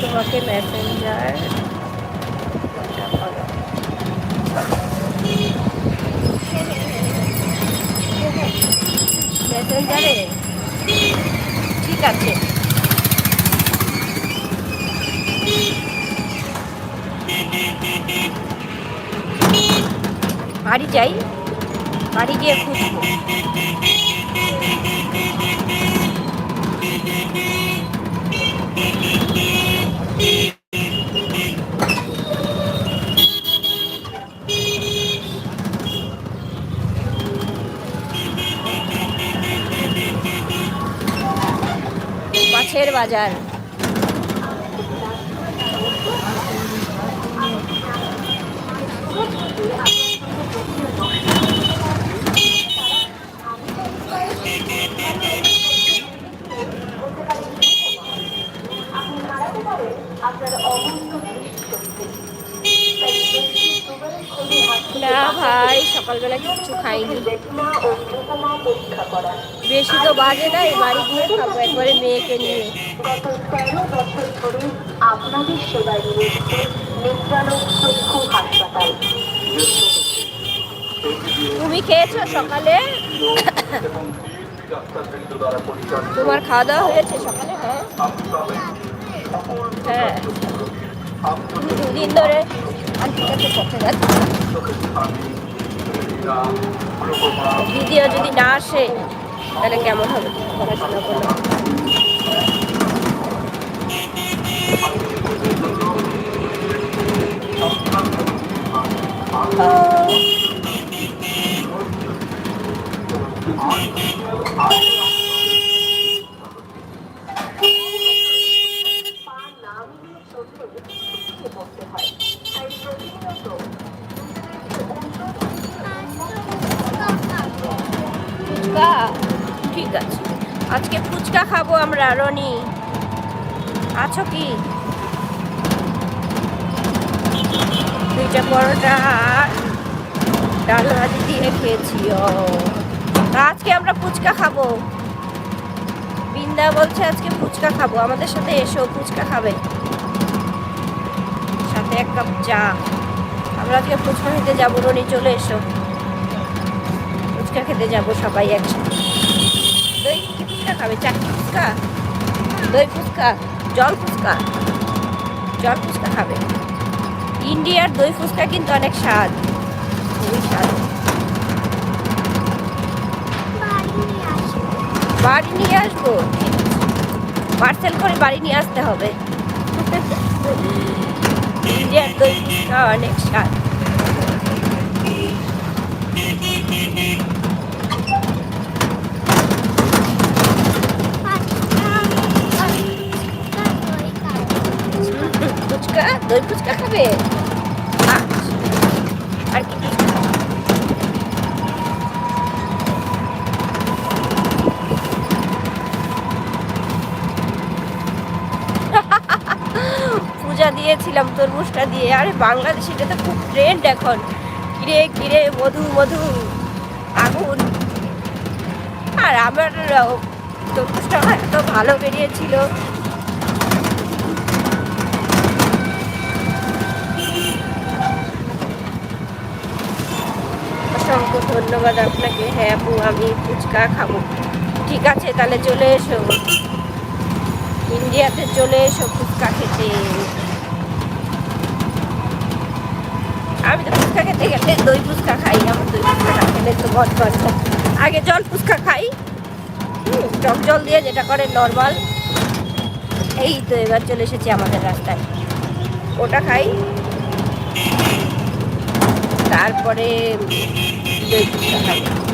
তোমাকে মেসেঞ্জার বাড়ি যাই বাড়ি গিয়ে খুঁজবো। বাজার। না ভাই, সকালবেলা কিছু খাইনি। বেশি তো বাজে নাই বাড়ি গিয়ে খাব একবারে মেয়েকে নিয়ে। গত তেরো বছর ধরে হাসপাতাল তুমি খেয়েছো সকালে? তোমার খাওয়া দাওয়া হয়েছে সকালে? হ্যাঁ। হ্যাঁ। দুদিন ধরে আন্টির কাছে পথে যাচ্ছি দিদিও যদি না আসে, তাহলে কেমন হবে? পড়াশোনা করলে। ফুচকা ঠিক আছে। আজকে ফুচকা খাব আমরা, রনি। আছো কি? দুইটা পরোটা, ডাল ভাজি দিয়ে খেয়েছি, ও। আজকে আমরা ফুচকা খাব। বিন্দা বলছে আজকে ফুচকা খাব। আমাদের সাথে এসো, ফুচকা খাবে। সাথে এক কাপ চা। আমরা আজকে ফুচকা খেতে যাব, রনি চলে এসো। ফুচকা খেতে যাব সবাই একসাথে। দই কি ফুচকা খাবে? চাকরি ফুচকা? দই ফুচকা জল ফুচকা। জল ফুচকা খাবে। ইন্ডিয়ার দই ফুচকা কিন্তু অনেক স্বাদ। খুবই স্বাদ। বাড়ি নিয়ে আসব? পার্সেল করে বাড়ি নিয়ে আসতে হবে। ইন্ডিয়ার দই ফুচকা অনেক স্বাদ। আর কি পূজা দিয়েছিলাম তরমুজটা দিয়ে। আরে বাংলাদেশে এটা তো খুব ট্রেন্ড এখন। কিরে কিরে, মধু মধু। আগুন। আর আমার তরমুজটা এত ভালো বেরিয়েছিল। ধন্যবাদ আপনাকে। হ্যাঁ আপু, আমি ফুচকা খাব। ঠিক আছে, তাহলে চলে এসো। ইন্ডিয়াতে চলে এসো ফুচকা খেতে। আমি তো ফুচকা খেতে গেলে দই ফুচকা খাই, আমার দই ফুচকা না খেলে তো বাচ্চা। আগে জল ফুচকা খাই। টক জল দিয়ে যেটা করে নর্মাল। এই তো এবার চলে এসেছি আমাদের রাস্তায়। ওটা খাই। তারপরে দই ফুচকা খাই